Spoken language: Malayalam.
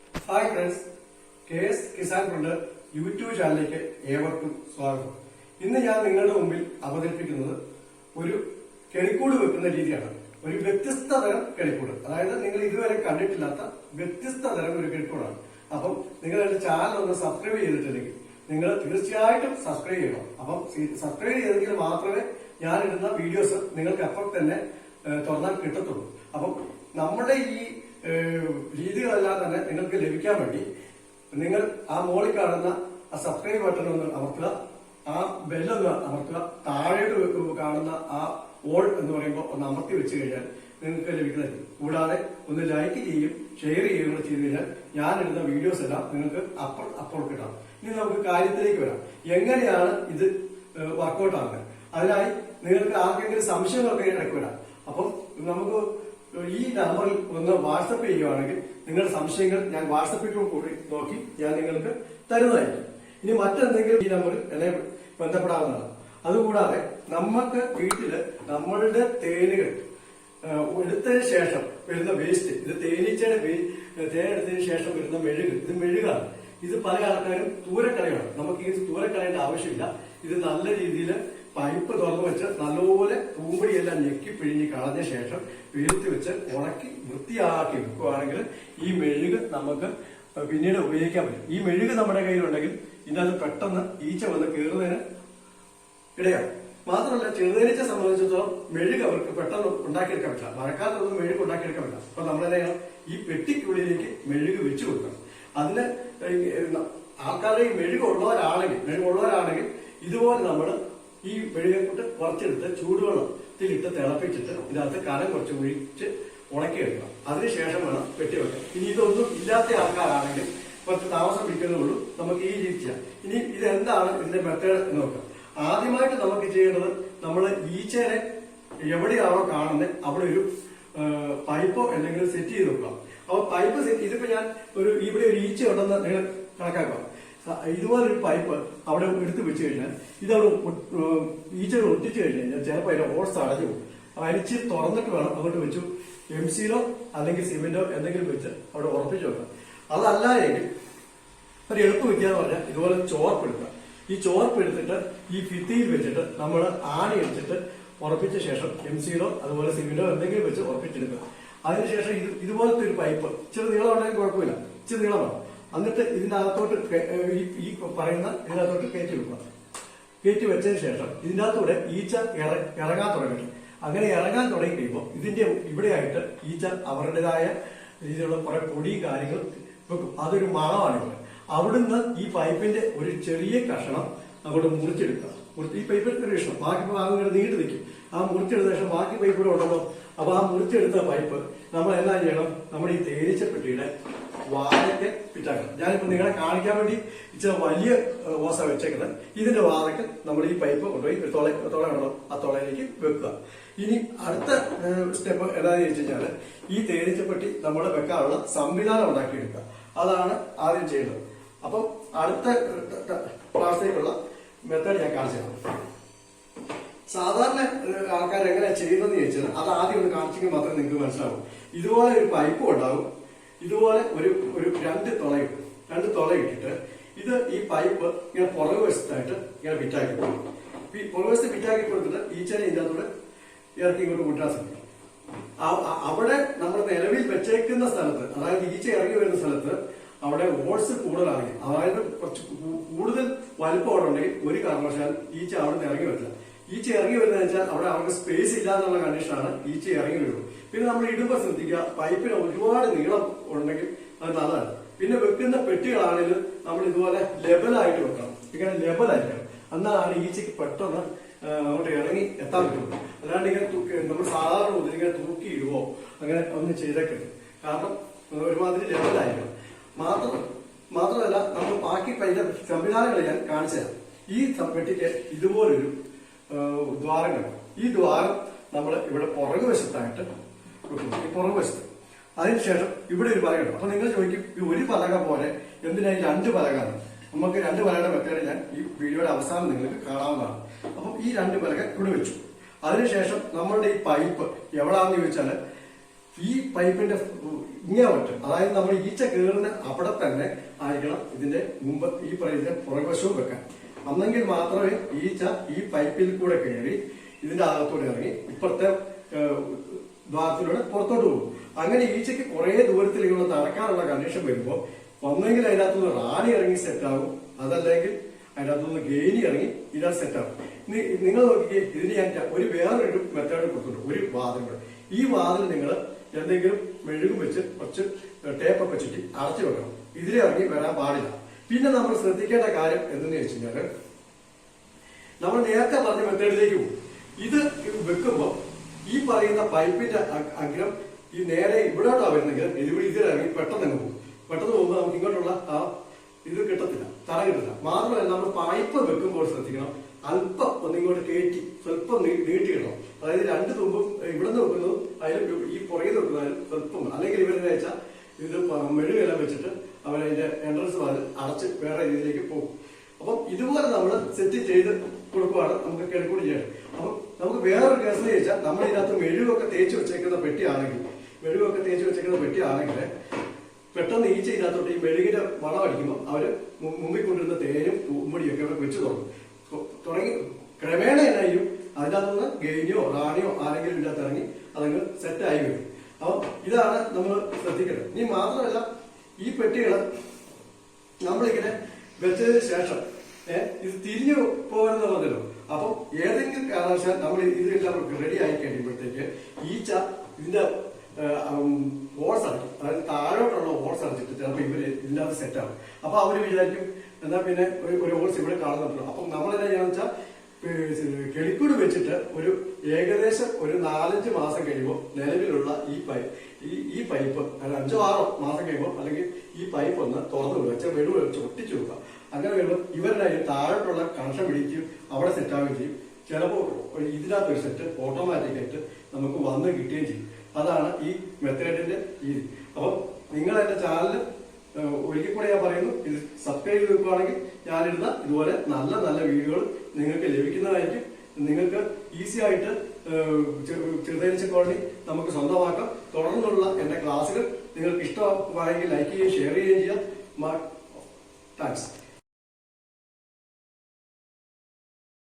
Hi friends K S Kisan കൊണ്ട് യൂട്യൂബ് ചാനലിലേക്ക് ഏവർക്കും സ്വാഗതം. ഇന്ന് ഞാൻ നിങ്ങളുടെ മുമ്പിൽ അവതരിപ്പിക്കുന്നത് ഒരു കെണിക്കൂട് വെക്കുന്ന രീതിയാണ്. ഒരു വ്യത്യസ്ത തരം കെണിക്കൂട്. അതായത് നിങ്ങൾ ഇതുവരെ കണ്ടിട്ടില്ലാത്ത വ്യത്യസ്ത തരം ഒരു കെണിക്കൂടാണ്. അപ്പം നിങ്ങൾ എന്റെ ചാനൽ ഒന്ന് സബ്സ്ക്രൈബ് ചെയ്തിട്ടില്ലെങ്കിൽ നിങ്ങൾ തീർച്ചയായിട്ടും സബ്സ്ക്രൈബ് ചെയ്യണം. അപ്പം സബ്സ്ക്രൈബ് ചെയ്തെങ്കിൽ മാത്രമേ ഞാൻ ഇടുന്ന വീഡിയോസ് നിങ്ങൾക്ക് അപ്പം തന്നെ തുറന്നാൽ കിട്ടത്തുള്ളൂ. അപ്പം നമ്മുടെ ഈ ലഭിക്കാൻ വേണ്ടി നിങ്ങൾ ആ മോളിൽ കാണുന്ന ആ സബ്സ്ക്രൈബ് ബട്ടൺ ഒന്ന് അമർത്തുക. ആ ബെല്ലൊന്ന് അമർത്തുക. താഴോട്ട് കാണുന്ന ആ ഓൾ എന്ന് പറയുമ്പോൾ ഒന്ന് അമർത്തി വെച്ച് കഴിഞ്ഞാൽ നിങ്ങൾക്ക് ലഭിക്കുന്നത് കൂടാതെ ഒന്ന് ലൈക്ക് ചെയ്യും ഷെയർ ചെയ്യുകയും കൂടെ ചെയ്ത് കഴിഞ്ഞാൽ ഞാൻ ഇടുന്ന വീഡിയോസ് എല്ലാം നിങ്ങൾക്ക് അപ്പോൾ അപ്പോൾ കിട്ടാം. ഇനി നമുക്ക് കാര്യത്തിലേക്ക് വരാം. എങ്ങനെയാണ് ഇത് വർക്കൗട്ട് ആകുന്നത്? അതിനായി നിങ്ങൾക്ക് ആർക്കെങ്കിലും സംശയങ്ങളൊക്കെ ഇടയ്ക്ക് വരാം. അപ്പം നമുക്ക് ഈ നമ്പറിൽ ഒന്ന് വാട്സപ്പ് ചെയ്യുകയാണെങ്കിൽ നിങ്ങളുടെ സംശയങ്ങൾ ഞാൻ വാട്സപ്പിൽ കൂടി നോക്കി ഞാൻ നിങ്ങൾക്ക് തരുന്നതായിരിക്കും. ഇനി മറ്റെന്തെങ്കിലും ഈ നമ്പറിൽ എന്നെ ബന്ധപ്പെടാവുന്നതാണ്. അതുകൂടാതെ നമുക്ക് വീട്ടിൽ നമ്മളുടെ തേനുകൾ എടുത്തതിന് ശേഷം വരുന്ന വേസ്റ്റ് ഇത് തേനീച്ചയുടെ തേനെടുത്തതിന് ശേഷം വരുന്ന മെഴുക് ഇത് മെഴുകാണ്. ഇത് പല ആൾക്കാരും ദൂരക്കളയാണ് നമുക്ക് ഈ ദൂരക്കളയേണ്ട ആവശ്യമില്ല. ഇത് നല്ല രീതിയിൽ പൈപ്പ് തുറന്നു വെച്ച് നല്ലപോലെ പൂമ്പടിയെല്ലാം ഞെക്കി പിഴിഞ്ഞ് കളഞ്ഞ ശേഷം വീഴ്ത്തി വെച്ച് ഉണക്കി വൃത്തിയാക്കി വെക്കുകയാണെങ്കിൽ ഈ മെഴുക് നമുക്ക് പിന്നീട് ഉപയോഗിക്കാൻ പറ്റും. ഈ മെഴുക് നമ്മുടെ കയ്യിലുണ്ടെങ്കിൽ ഇതിനകത്ത് പെട്ടെന്ന് ഈച്ച വന്ന് കയറുന്നതിന് ഇടയാണ് മാത്രമല്ല ചെറുതേനീച്ച സംബന്ധിച്ചിടത്തോളം മെഴുക് അവർക്ക് പെട്ടെന്ന് ഉണ്ടാക്കിയെടുക്കാൻ പറ്റില്ല. മഴക്കാലത്തൊന്നും മെഴുക് ഉണ്ടാക്കിയെടുക്കാൻ പറ്റില്ല. അപ്പൊ നമ്മളെന്താ ഈ പെട്ടിക്കുള്ളിലേക്ക് മെഴുക് വെച്ചു കൊടുക്കണം. അതിന് ആൾക്കാരുടെ ഈ മെഴുക് ഉള്ളവരാണെങ്കിൽ മെഴുക് ഉള്ളവരാണെങ്കിൽ ഇതുപോലെ നമ്മൾ ഈ മെഴുകെക്കൂട്ട് കുറച്ചെടുത്ത് ചൂടുവെള്ളത്തിലിട്ട് തിളപ്പിച്ചിട്ട് ഇതിനകത്ത് കനം കുറച്ച് ഒഴിച്ച് ഉണക്കിയെടുക്കണം അതിനുശേഷം വേണം പെട്ടി വെക്കാൻ. ഇനി ഇതൊന്നും ഇല്ലാത്ത ആൾക്കാരാണെങ്കിൽ കുറച്ച് താമസം പിടിക്കുന്നേ ഉള്ളൂ നമുക്ക് ഈ രീതി ചെയ്യാം. ഇനി ഇതെന്താണ് ഇതിന്റെ മെത്തേഡ് എന്ന് നോക്കാം. ആദ്യമായിട്ട് നമുക്ക് ചെയ്യേണ്ടത് നമ്മൾ ഈച്ചേനെ എവിടെയാണോ കാണുന്നത് അവിടെ ഒരു പൈപ്പോ എന്തെങ്കിലും സെറ്റ് ചെയ്ത് നോക്കാം അപ്പൊ പൈപ്പ് സെറ്റ് ഇതിപ്പോ ഞാൻ ഒരു ഇവിടെ ഒരു ഈച്ച ഉണ്ടെന്ന് നിങ്ങൾ കണക്കാക്കാം ഇതുപോലൊരു പൈപ്പ് അവിടെ എടുത്ത് വെച്ച് കഴിഞ്ഞാൽ ഇതവിടെ ഈച്ചകൾ ഒട്ടിച്ചു കഴിഞ്ഞ് കഴിഞ്ഞാൽ ചിലപ്പോൾ അതിന്റെ ഓട്സ് അടഞ്ഞു പോകും. അരിച്ച് തുറന്നിട്ട് വേണം അങ്ങോട്ട് വെച്ചു എം സിയിലോ അല്ലെങ്കിൽ സിമെന്റോ എന്തെങ്കിലും വെച്ച് അവിടെ ഉറപ്പിച്ചു വെക്കാം. അതല്ല എങ്കിൽ ഒരു എളുപ്പ വിദ്യ എന്ന് പറഞ്ഞാൽ ഇതുപോലെ ചോർപ്പ് എടുക്കുക ഈ ചോർപ്പ് എടുത്തിട്ട് ഈ ഭിത്തിയിൽ വെച്ചിട്ട് നമ്മൾ ആണി അടിച്ചിട്ട് ഉറപ്പിച്ച ശേഷം എം സിയിലോ അതുപോലെ സിമെന്റോ എന്തെങ്കിലും വെച്ച് ഉറപ്പിച്ചെടുക്കുക. അതിനുശേഷം ഇത് ഇതുപോലത്തെ ഒരു പൈപ്പ് ഇച്ചിരി നീളം ഉണ്ടെങ്കിൽ കുഴപ്പമില്ല. ഇച്ചിരി നീളം വേണം എന്നിട്ട് ഇതിന്റെ അകത്തോട്ട് ഈ പറയുന്ന ഇതിനകത്തോട്ട് കയറ്റി വെക്കുക. കയറ്റി വെച്ചതിന് ശേഷം ഇതിന്റെ അകത്തൂടെ ഈച്ച ഇറ- ഇറങ്ങാൻ തുടങ്ങി. അങ്ങനെ ഇറങ്ങാൻ തുടങ്ങി കഴിയുമ്പോൾ ഇതിന്റെ ഇവിടെയായിട്ട് ഈച്ച അവരുടേതായ രീതിയിലുള്ള കുറെ പൊടി കാര്യങ്ങൾ വെക്കും. അതൊരു മണമാണ് ഇവിടെ. അവിടുന്ന് ഈ പൈപ്പിന്റെ ഒരു ചെറിയ കഷണം അങ്ങോട്ട് മുറിച്ചെടുക്കുക. മുറിച്ച് ഈ പൈപ്പിൽ ഒരു ഇഷ്ടം ബാക്കി ഭാഗങ്ങൾ നീണ്ടു നിൽക്കും. ആ മുറിച്ചെടുത്ത ശേഷം ബാക്കി പൈപ്പ് ഉണ്ടല്ലോ. അപ്പൊ ആ മുറിച്ചെടുത്ത പൈപ്പ് നമ്മൾ എന്നാ ചെയ്യണം. നമ്മുടെ ഈ തേനീച്ചപ്പെട്ടിയുടെ വാതയ്ക്ക് പിറ്റാക്കണം ഞാനിപ്പോ നിങ്ങളെ കാണിക്കാൻ വേണ്ടി ഇച്ചിരി വലിയ ഓസ വെച്ചേക്കുന്നത്. ഇതിന്റെ വാതയ്ക്ക് നമ്മൾ ഈ പൈപ്പ് കൊണ്ടുപോയി ഒരു തുള തുള ആ തുളയിലേക്ക് വെക്കുക. ഇനി അടുത്ത സ്റ്റെപ്പ് എന്താണെന്ന് ചോദിച്ചു കഴിഞ്ഞാൽ ഈ തേനീച്ചപ്പെട്ടി നമ്മൾ വെക്കാനുള്ള സംവിധാനം ഉണ്ടാക്കിയെടുക്കുക. അതാണ് ആദ്യം ചെയ്യേണ്ടത്. അപ്പം അടുത്ത ക്ലാസ്സിലേക്കുള്ള മെത്തേഡ് ഞാൻ കാണിച്ചു തരാം. സാധാരണ ആൾക്കാർ എങ്ങനെയാണ് ചെയ്യുന്നതെന്ന് ചോദിച്ചാൽ അത് ആദ്യം ഒന്ന് കാണിച്ചെങ്കിൽ മാത്രമേ നിങ്ങൾക്ക് മനസ്സിലാവും. ഇതുപോലെ ഒരു പൈപ്പ് ഉണ്ടാവും. ഇതുപോലെ ഒരു ഒരു രണ്ട് തുളയും രണ്ട് തുള ഇട്ടിട്ട് ഇത് ഈ പൈപ്പ് ഇങ്ങനെ പുറകു വശത്തായിട്ട് ഇങ്ങനെ ഫിറ്റാക്കി കൊടുക്കും. ഈ പുറകു വശത്ത് ഫിറ്റാക്കി കൊടുത്തിട്ട് ഈച്ചനെ ഇതിനകത്തൂടെ ഇറക്കി ഇങ്ങോട്ട് കൂട്ടാൻ ശ്രമിക്കും. അവിടെ നമ്മൾ നിലവിൽ വെച്ചേക്കുന്ന സ്ഥലത്ത് അതായത് ഈച്ച ഇറങ്ങി വരുന്ന സ്ഥലത്ത് അവിടെ ഓട്സ് കൂടുതലാണെങ്കിൽ അതായത് കുറച്ച് കൂടുതൽ വലുപ്പം അവിടെ ഉണ്ടെങ്കിൽ ഒരു കാരണവശാലും ഈച്ച അവിടെ നിന്ന് ഇറങ്ങി വരില്ല. ഈച്ച ഇറങ്ങി വരുന്നത് വെച്ചാൽ അവിടെ അവർക്ക് സ്പേസ് ഇല്ലാന്നുള്ള കണ്ടീഷനാണ് ഈ ഇറങ്ങി വരുന്നത്. പിന്നെ നമ്മൾ ഇടുമ്പോൾ ശ്രദ്ധിക്കുക പൈപ്പിന് ഒരുപാട് നീളം ഉണ്ടെങ്കിൽ അത് നല്ലതാണ്. പിന്നെ വെക്കുന്ന പെട്ടികളാണെങ്കിലും നമ്മൾ ഇതുപോലെ ലെവലായിട്ട് വെക്കണം. ഇങ്ങനെ ലെവലായിരിക്കണം എന്നാലാണ് ഈച്ചയ്ക്ക് പെട്ടെന്ന് അങ്ങോട്ട് ഇറങ്ങി എത്താൻ പറ്റുള്ളൂ. അല്ലാണ്ട് ഇങ്ങനെ നമ്മൾ സാധാരണ മുതൽ ഇങ്ങനെ തൂക്കി ഇടുവോ അങ്ങനെ ഒന്ന് ചെയ്തേക്കരുത് കാരണം ഒരുമാതിരി ലെവലായിരിക്കണം മാത്രം മാത്രമല്ല നമ്മൾ ബാക്കി അതിന്റെ സംവിധാനങ്ങൾ ഞാൻ കാണിച്ചു തരാം ഈ പെട്ടിക്ക് ഇതുപോലൊരു ആ, ദ്വാരം കാണും ഈ ദ്വാരം നമ്മൾ ഇവിടെ പുറകു വശത്തായിട്ട് ഈ പുറകു വശത്ത്. അതിനുശേഷം ഇവിടെ ഒരു പലക ഉണ്ട്. അപ്പൊ നിങ്ങൾ ചോദിക്കും ഈ ഒരു പലക പോലെ എന്തിനാ ഈ രണ്ട് പലകാണ് നമുക്ക് രണ്ട് പലകയുടെ മെത്തേഡ് ഞാൻ ഈ വീഡിയോയുടെ അവസാനം നിങ്ങൾക്ക് കാണാവുന്നതാണ്. അപ്പം ഈ രണ്ട് പലക ഇവിടെ വെച്ചു. അതിനുശേഷം നമ്മളുടെ ഈ പൈപ്പ് എവിടാന്ന് ചോദിച്ചാൽ ഈ പൈപ്പിന്റെ ഇങ്ങനെ പറ്റും. അതായത് നമ്മൾ ഈച്ച കീറിന് അവിടെ തന്നെ ആയിരിക്കണം ഇതിന്റെ മുമ്പ് ഈ പറയുന്ന പുറകുവശവും വെക്കാൻ. അന്നെങ്കിൽ മാത്രമേ ഈച്ച ഈ പൈപ്പിൽ കൂടെ കയറി ഇതിന്റെ അകത്തൂടെ ഇറങ്ങി ഇപ്പുറത്തെ ദ്വാരത്തിലൂടെ പുറത്തോട്ട് പോകും. അങ്ങനെ ഈച്ചയ്ക്ക് കുറെ ദൂരത്തിൽ ഇങ്ങനെ നടക്കാനുള്ള കണ്ടീഷൻ വരുമ്പോൾ ഒന്നെങ്കിൽ അതിനകത്തുനിന്ന് റാണി ഇറങ്ങി സെറ്റാകും അതല്ലെങ്കിൽ അതിനകത്തുനിന്ന് ഗെയിനി ഇറങ്ങി ഇതാ സെറ്റാകും നിങ്ങൾ നോക്കിക്കേ ഇതിന് ഞാൻ ഒരു വേറൊരു മെത്തേഡ് കൊടുത്തിട്ടുണ്ട്. ഒരു വാതിൽ കൂടെ. ഈ വാതിൽ നിങ്ങൾ എന്തെങ്കിലും മെഴുകും വെച്ച് കുറച്ച് ടേപ്പൊക്കെ ചുറ്റി അടച്ചു വെക്കണം. ഇതിലെ ഇറങ്ങി വരാൻ പാടില്ല. പിന്നെ നമ്മൾ ശ്രദ്ധിക്കേണ്ട കാര്യം എന്തെന്ന് വെച്ച് നമ്മൾ നേരത്തെ പറഞ്ഞ മെത്തേഡിലേക്ക് പോകും. ഇത് വെക്കുമ്പോൾ ഈ പറയുന്ന പൈപ്പിന്റെ അഗ്രം ഈ നേരെ ഇവിടോട്ടാ വരുന്നെങ്കിൽ ഇതിവിടെ ഇതിലിറങ്ങി പെട്ടെന്ന് അങ്ങ് പോകും. പെട്ടെന്ന് പോകുമ്പോൾ നമുക്ക് ഇങ്ങോട്ടുള്ള ആ ഇത് കിട്ടത്തില്ല തറ കിട്ടില്ല മാത്രമല്ല നമ്മൾ പൈപ്പ് വെക്കുമ്പോൾ ശ്രദ്ധിക്കണം അല്പം ഒന്നിങ്ങോട്ട് കയറ്റി സ്വല്പം നീട്ടി നീട്ടിയിടണം അതായത് രണ്ട് തുമ്പും ഇവിടെ നിന്ന് വെക്കുന്നതും അതിലും ഈ പുറകിൽ വെക്കുന്നതിലും സ്വല്പം അല്ലെങ്കിൽ ഇവരെന്ന് വെച്ചാൽ ഇത് മെഴുകെല്ലാം വെച്ചിട്ട് അവരതിന്റെ എൻട്രൻസ് വാതിൽ അടച്ച് വേറെ രീതിയിലേക്ക് പോകും. അപ്പം ഇതുപോലെ നമ്മൾ സെറ്റ് ചെയ്ത് കൊടുക്കുവാണ് നമുക്ക് കിഴക്കൂടി ചെയ്യണം അപ്പം നമുക്ക് വേറൊരു കേസ് ചോദിച്ചാൽ നമ്മൾ ഇതിനകത്ത് മെഴുകൊക്കെ തേച്ച് വെച്ചേക്കുന്ന പെട്ടിയാണെങ്കിൽ മെഴുകൊക്കെ തേച്ച് വെച്ചേക്കുന്ന പെട്ടിയാണെങ്കിൽ പെട്ടെന്ന് ഈച്ച ഇതിനകത്തോട്ട് ഈ മെഴുകിന്റെ വളം അടിക്കുമ്പോൾ അവർ മു- മുമ്പിൽ കൊണ്ടിരുന്ന തേനും ഉമ്മടിയൊക്കെ അവിടെ വെച്ച് തുടങ്ങും. തുടങ്ങി ക്രമേണ എന്നായിരിക്കും അതിനകത്തുനിന്ന് ഗെയിനിയോ റാണിയോ ആരെങ്കിലും ഇതിനകത്ത് ഇറങ്ങി അതങ്ങ് സെറ്റായി വരും. അപ്പം ഇതാണ് നമ്മൾ ശ്രദ്ധിക്കേണ്ടത്. ഇനി മാത്രമല്ല ഈ പെട്ടികൾ നമ്മളിങ്ങനെ വെച്ചതിന് ശേഷം ഇത് തിരിഞ്ഞു പോകണമെന്ന് പറഞ്ഞല്ലോ. അപ്പൊ ഏതെങ്കിലും കാരണവശാൽ നമ്മൾ ഇതെല്ലാം റെഡി ആയി കഴിയുമ്പോഴത്തേക്ക് ഈച്ച ഇതിന്റെ ഓർസ് അടയ്ക്കും. അതായത് താഴോട്ടുള്ള ഓർസ് അടച്ചിട്ട് ചിലപ്പോൾ ഇവർ ഇതിനകത്ത് സെറ്റ് ആവും. അപ്പൊ അവർ വിചാരിക്കും എന്നാ പിന്നെ ഒരു ഓർസ് ഇവിടെ കാണുന്നുണ്ടല്ലോ അപ്പം നമ്മൾ എന്താ ചെയ്യാന്ന് വെച്ചാൽ കെളിക്കൂട് വെച്ചിട്ട് ഒരു ഏകദേശം ഒരു നാലഞ്ച് മാസം കഴിയുമ്പോൾ നിലവിലുള്ള ഈ പൈപ്പ് ഈ ഈ പൈപ്പ് അല്ല അഞ്ചോ ആറോ മാസം കഴിയുമ്പോൾ അല്ലെങ്കിൽ ഈ പൈപ്പ് ഒന്ന് തുറന്നു വിടുക വെടി വെച്ച് ഒട്ടിച്ചു വെക്കുക അങ്ങനെ വരുമ്പോൾ ഇവരുടെ താഴോട്ടുള്ള കണക്ഷൻ പിടിക്കുകയും അവിടെ സെറ്റാവുകയും ചെയ്യും. ചിലപ്പോൾ ഇതിനകത്ത് ഒരു സെറ്റ് ഓട്ടോമാറ്റിക്കായിട്ട് നമുക്ക് വന്ന് കിട്ടുകയും ചെയ്യും. അതാണ് ഈ മെത്തേഡിന്റെ രീതി. അപ്പം നിങ്ങൾ എന്റെ ചാനൽ ഒരിക്കൽ കൂടെ ഞാൻ പറയുന്നു ഇത് സബ്സ്ക്രൈബ് ചെയ്ത് വെക്കുകയാണെങ്കിൽ ഞാനിടുന്ന ഇതുപോലെ നല്ല നല്ല വീഡിയോകൾ നിങ്ങൾക്ക് ലഭിക്കുന്നതായിരിക്കും നിങ്ങൾക്ക് ഈസി ആയിട്ട് ചെറുതരിച്ച കോളനി നമുക്ക് സ്വന്തമാക്കാം. തുടർന്നുള്ള എന്റെ ക്ലാസ്സുകൾ നിങ്ങൾക്ക് ഇഷ്ടമായെങ്കിൽ ലൈക്ക് ചെയ്യുകയും ഷെയർ ചെയ്യുകയും ചെയ്യാം. താങ്ക്സ്